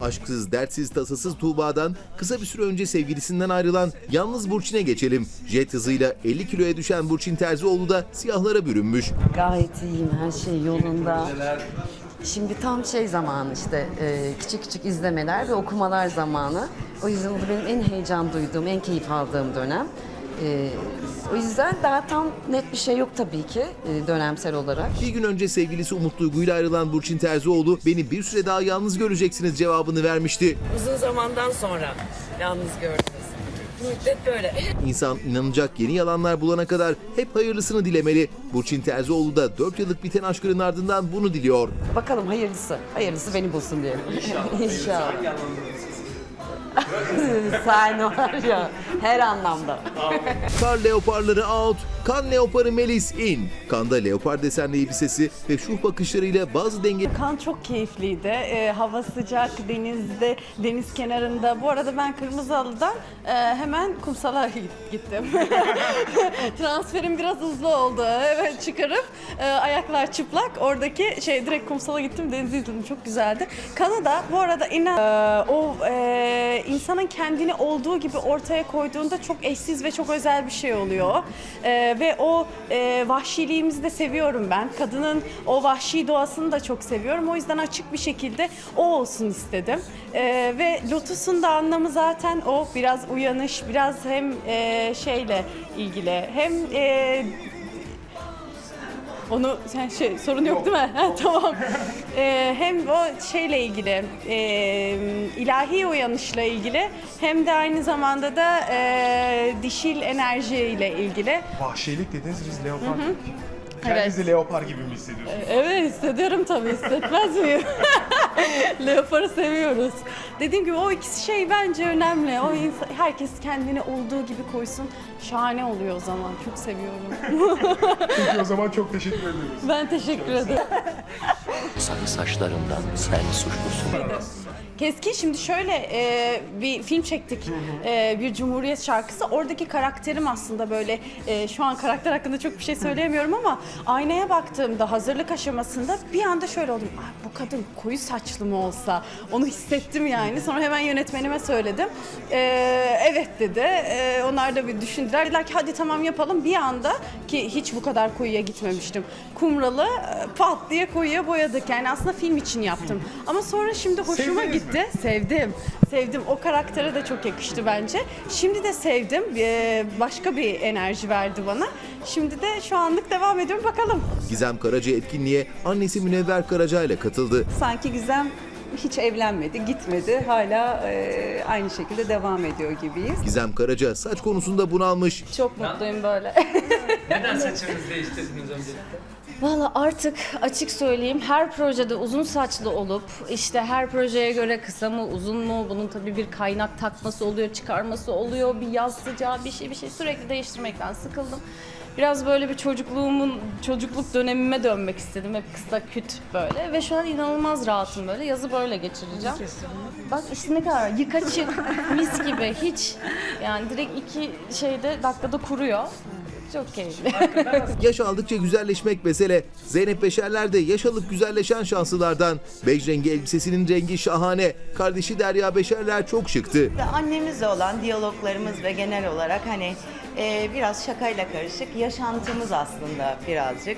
Aşksız, dertsiz, tasasız Tuğba'dan kısa bir süre önce sevgilisinden ayrılan yalnız Burçin'e geçelim. Jet hızıyla 50 kiloya düşen Burçin Terzioğlu da siyahlara bürünmüş. Gayet iyiyim, her şey yolunda. Şimdi tam şey zamanı işte e, küçük küçük izlemeler ve okumalar zamanı. O yüzden bu benim en heyecan duyduğum, en keyif aldığım dönem. E, o yüzden daha tam net bir şey yok tabii ki e, dönemsel olarak. Bir gün önce sevgilisi Umut Duygu ile ayrılan Burçin Terzioğlu beni bir süre daha yalnız göreceksiniz cevabını vermişti. Uzun zamandan sonra yalnız gördünüz. Müddet böyle. İnsan inanacak yeni yalanlar bulana kadar hep hayırlısını dilemeli. Burçin Terzioğlu da 4 yıllık biten aşkının ardından bunu diliyor. Bakalım hayırlısı. Hayırlısı beni bulsun diyelim. İnşallah. Sen var ya her anlamda. Kar leoparları out, kan leoparı Melis in. Kanda leopar desenli elbisesi ve şuh bakışlarıyla bazı denge Kan çok keyifliydi. Ee, hava sıcak, denizde, deniz kenarında. Bu arada ben Kırmızıhalı'dan e, hemen kumsala gittim. Transferim biraz hızlı oldu. Evet çıkarıp e, ayaklar çıplak. Oradaki şey direkt kumsala gittim. Denizi izledim. Çok güzeldi. Kanada bu arada inan e, o e, insanın kendini olduğu gibi ortaya koyduğunda çok eşsiz ve çok özel bir şey oluyor. E, ve o e, vahşiliğimizi de seviyorum ben. Kadının o vahşi doğasını da çok seviyorum. O yüzden açık bir şekilde o olsun istedim. E, ve Lotus'un da anlamı zaten o biraz uyanış, biraz hem e, şeyle ilgili hem e, onu sen şey sorun yok, değil mi? Ha, tamam. Ee, hem o şeyle ilgili e, ilahi uyanışla ilgili hem de aynı zamanda da e, dişil enerjiyle ilgili. Vahşilik dediniz biz leopar. Kendinizi leopar gibi mi hissediyorsunuz? Evet hissediyorum tabii hissetmez miyim? Leopar'ı seviyoruz. Dediğim gibi o ikisi şey bence önemli. O insan, herkes kendini olduğu gibi koysun. Şahane oluyor o zaman. Çok seviyorum. Peki o zaman çok teşekkür ediyoruz. ben teşekkür ederim. Sarı saçlarından sen suçlusun. Keskin şimdi şöyle e, bir film çektik. E, bir Cumhuriyet şarkısı. Oradaki karakterim aslında böyle e, şu an karakter hakkında çok bir şey söyleyemiyorum ama aynaya baktığımda hazırlık aşamasında bir anda şöyle oldum. "Ay, bu kadın koyu saçlı mı olsa? Onu hissettim yani. Sonra hemen yönetmenime söyledim. E, evet dedi. E, onlar da bir düşündüler. Dediler ki hadi tamam yapalım. Bir anda ki hiç bu kadar koyuya gitmemiştim. Kumralı e, pat diye koyuya boyadık. Yani aslında film için yaptım. Ama sonra şimdi hoşuma Sevdiniz gitti. Sevdim. Sevdim. O karaktere de çok yakıştı bence. Şimdi de sevdim. Ee, başka bir enerji verdi bana. Şimdi de şu anlık devam ediyorum. Bakalım. Gizem Karaca etkinliğe annesi Münevver Karaca ile katıldı. sanki Gizem hiç evlenmedi, gitmedi. Hala e, aynı şekilde devam ediyor gibiyiz. Gizem Karaca saç konusunda bunalmış. Çok mutluyum böyle. Neden saçınızı değiştirdiniz öncelikle? Valla artık açık söyleyeyim her projede uzun saçlı olup işte her projeye göre kısa mı uzun mu bunun tabii bir kaynak takması oluyor çıkarması oluyor bir yaz sıcağı bir şey bir şey sürekli değiştirmekten sıkıldım. Biraz böyle bir çocukluğumun çocukluk dönemime dönmek istedim hep kısa küt böyle ve şu an inanılmaz rahatım böyle yazı böyle geçireceğim. Bak işte ne kadar yıka çık mis gibi hiç yani direkt iki şeyde dakikada kuruyor. Çok keyifli. Yaş aldıkça güzelleşmek mesele. Zeynep Beşerler de yaş alıp güzelleşen şanslılardan. Bej rengi elbisesinin rengi şahane. Kardeşi Derya Beşerler çok şıktı. Annemizle olan diyaloglarımız ve genel olarak hani e, biraz şakayla karışık yaşantımız aslında birazcık.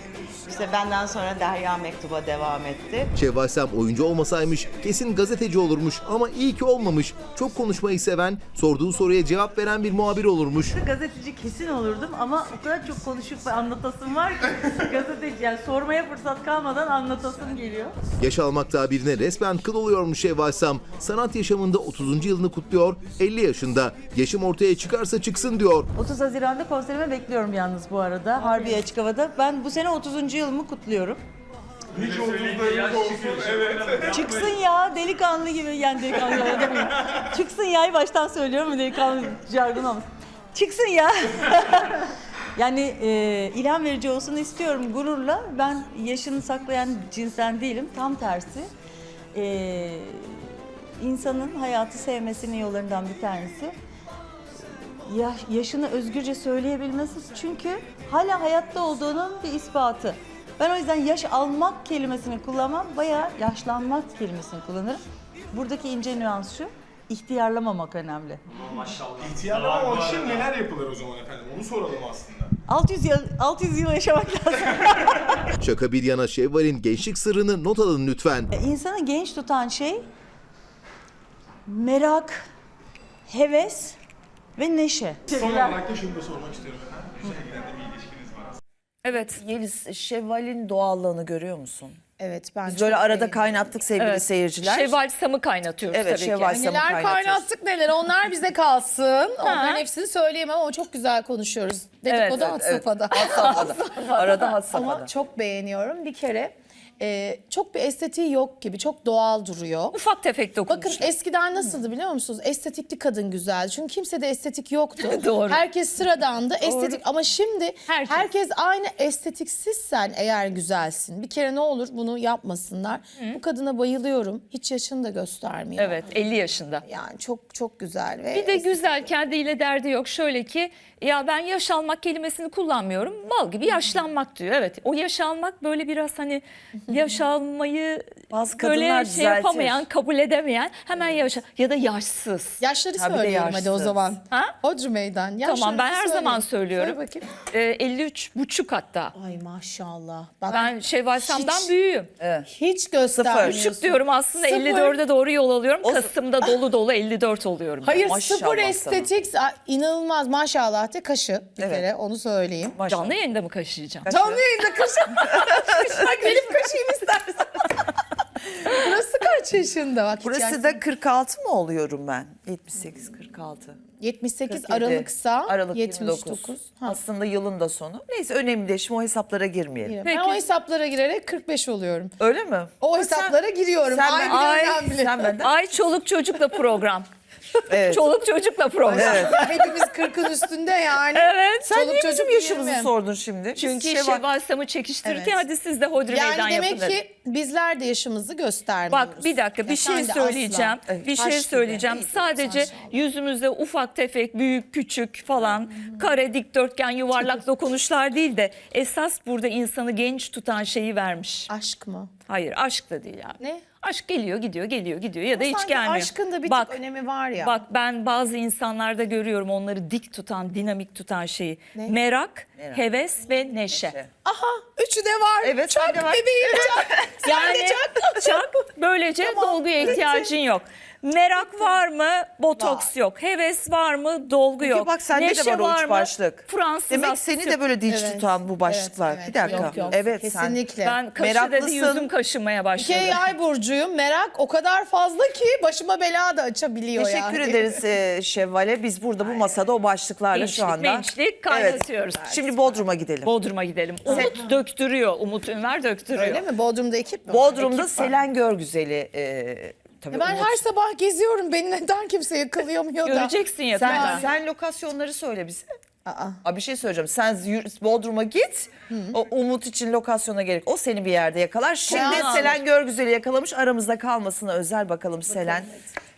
İşte benden sonra Derya Mektub'a devam etti. Şevval Sam oyuncu olmasaymış kesin gazeteci olurmuş ama iyi ki olmamış. Çok konuşmayı seven, sorduğu soruya cevap veren bir muhabir olurmuş. gazeteci kesin olurdum ama o kadar çok konuşup ve anlatasım var ki gazeteci yani sormaya fırsat kalmadan anlatasım geliyor. Yaş almak tabirine resmen kıl oluyormuş Şevval Sam. Sanat yaşamında 30. yılını kutluyor, 50 yaşında. Yaşım ortaya çıkarsa çıksın diyor. 30 Haziran'da konserime bekliyorum yalnız bu arada Harbiye Açık Hava'da. Ben bu sene 30. yılımı kutluyorum. Hiç omuzlarınız olsun. Evet. Çıksın ya delikanlı gibi yani delikanlı öyle demeyeyim. Çıksın ya'yı baştan söylüyorum delikanlı jargon olmasın. Çıksın ya. yani e, ilham verici olsun istiyorum gururla. Ben yaşını saklayan cinsten değilim. Tam tersi. E, insanın hayatı sevmesinin yollarından bir tanesi ya, yaşını özgürce söyleyebilmesi çünkü hala hayatta olduğunun bir ispatı. Ben o yüzden yaş almak kelimesini kullanmam, bayağı yaşlanmak kelimesini kullanırım. Buradaki ince nüans şu. ihtiyarlamamak önemli. İhtiyarlama için neler yapılır o zaman efendim? Onu soralım aslında. 600 yıl 600 yıl yaşamak lazım. Şaka bir yana Şevval'in gençlik sırrını not alın lütfen. İnsanı genç tutan şey merak, heves ve neşe. Son olarak da şunu da sormak istiyorum efendim. Giden de bir ilişkiniz var aslında. Evet Yeliz Şevval'in doğallığını görüyor musun? Evet ben Biz böyle arada kaynattık sevgili Evet. seyirciler. Şevval Sam'ı kaynatıyoruz Evet tabii Şevval ki. Sam'ı Neler kaynatıyoruz. kaynattık neler onlar bize kalsın. Onların hepsini söyleyemem ama çok güzel konuşuyoruz. Dedikodu Evet, had evet. safhada. Had safhada. Arada had safhada. Ama çok beğeniyorum. Bir kere e, çok bir estetiği yok gibi. Çok doğal duruyor. Ufak tefek Bakın dokunuşlar. eskiden nasıldı biliyor musunuz? Estetikli kadın güzeldi. Çünkü kimsede estetik yoktu. Doğru. Herkes sıradandı. Estetik ama şimdi Herkes. herkes. aynı estetiksizsen eğer güzelsin. Bir kere ne olur bunu yapmasınlar. Bu kadına bayılıyorum. Hiç yaşını da göstermiyor. Evet 50 yaşında. Yani çok çok güzel ve Bir de güzel kendiyle derdi yok. Şöyle ki ya ben yaş almak kelimesini kullanmıyorum. Mal gibi yaşlanmak diyor. Evet o yaş almak böyle biraz hani yaş almayı Bazı böyle kadınlar şey düzeltir. yapamayan, kabul edemeyen hemen yaşa ya da yaşsız. Yaşları Ha, bir de söylüyorum hadi o yaşsız. zaman. Ha? Hodri meydan. Yaşlarınızı Tamam ben her söyleyin. zaman söylüyorum. Söyle bakayım. Ee, 53 buçuk hatta. Ay maşallah. Bak Ben Şevval Sam'dan büyüğüm. hiç göstermiyorsun. Buçuk diyorum aslında Sıfır. 54'e doğru yol alıyorum. Kasım'da dolu dolu 54 oluyorum. Hayır Maşallah sıfır sana. estetik Aa, inanılmaz maşallah de kaşı bir Evet. kere onu söyleyeyim. Maşallah. Canlı yayında mı kaşıyacağım? Canlı yayında kaşı. Bak gelip kaşıyım istersen. Burası kaç yaşında? Bak, Burası da 46 mı oluyorum ben? 78 46. 78 47. Aralıksa Aralık 79. 29. Ha. Aslında yılın da sonu. Neyse önemli değil. Şimdi o hesaplara girmeyelim. Ben o hesaplara girerek 45 oluyorum. Öyle mi? O hesaplara giriyorum. sen Ay, ben- Ay. Sen benden. Ay çoluk çocukla program. Evet. Çoluk çocukla program. Evet. Hepimiz 40'ın üstünde yani. Evet. Sen Çoluk niye bizim çocuk yaşımızı yirmi. sordun şimdi? Biz Çünkü Şevval- Şevval Sam'ı çekiştirirken Evet. hadi siz de hodri Yani meydan demek yapın dedim. ki bizler de yaşımızı göstermiyoruz. Bak bir dakika bir Ya şey söyleyeceğim. asla. Bir Taş şey gibi. söyleyeceğim. İyi, Sadece yüzümüzde ufak tefek, büyük, küçük falan kare, dikdörtgen, yuvarlak dokunuşlar değil de esas burada insanı genç tutan şeyi vermiş. Aşk mı? Hayır, aşk da değil yani. Ne? Aşk geliyor, gidiyor, geliyor, gidiyor ya da hiç Sanki gelmiyor. Aşkın da bir Bak, tık önemi var ya. Bak ben bazı insanlarda görüyorum onları dik tutan, dinamik tutan şeyi. Ne? Merak, Merak. heves ve neşe. Aha üçü de var. Evet, Çak var. bebeğim çak. Yani de çak. çak böylece dolguya ihtiyacın yok. Merak var mı? Botoks yok. Heves var mı? Dolgu Peki yok. bak sende Neşe de var o var üç mı? başlık. Fransız Demek seni de böyle dinç Evet, tutan bu başlıklar. evet, bir dakika. yok, yok. Evet sen. Kesinlikle. Ben kaşı dedi Meraklısın. yüzüm kaşımaya başladı. İki ay burcuyum. Merak o kadar fazla ki başıma bela da açabiliyor Teşekkür yani. ederiz e, Şevval'e. Biz burada bu masada o başlıklarla Gençlik, şu anda. mençlik kaynatıyoruz. Evet. Şimdi Bodrum'a gidelim. Bodrum'a gidelim. Umut döktürüyor. Umut Ünver döktürüyor. Öyle mi? Bodrum'da ekip mi? var? Bodrum'da Ekip var. Selen Görgüzel'i e, tabii Ya ben Umut- her sabah geziyorum. Beni neden kimse yakalayamıyor da. Göreceksin sen, yakında. sen lokasyonları söyle bize. Aa. Aa, bir şey söyleyeceğim. Sen yürü- Bodrum'a git. O Umut için lokasyona gerek. O seni bir yerde yakalar. Şimdi Tamam. Selen Görgüzel'i yakalamış. Aramızda kalmasına özel bakalım Selen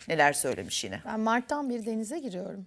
neler söylemiş yine. Ben Mart'tan bir denize giriyorum.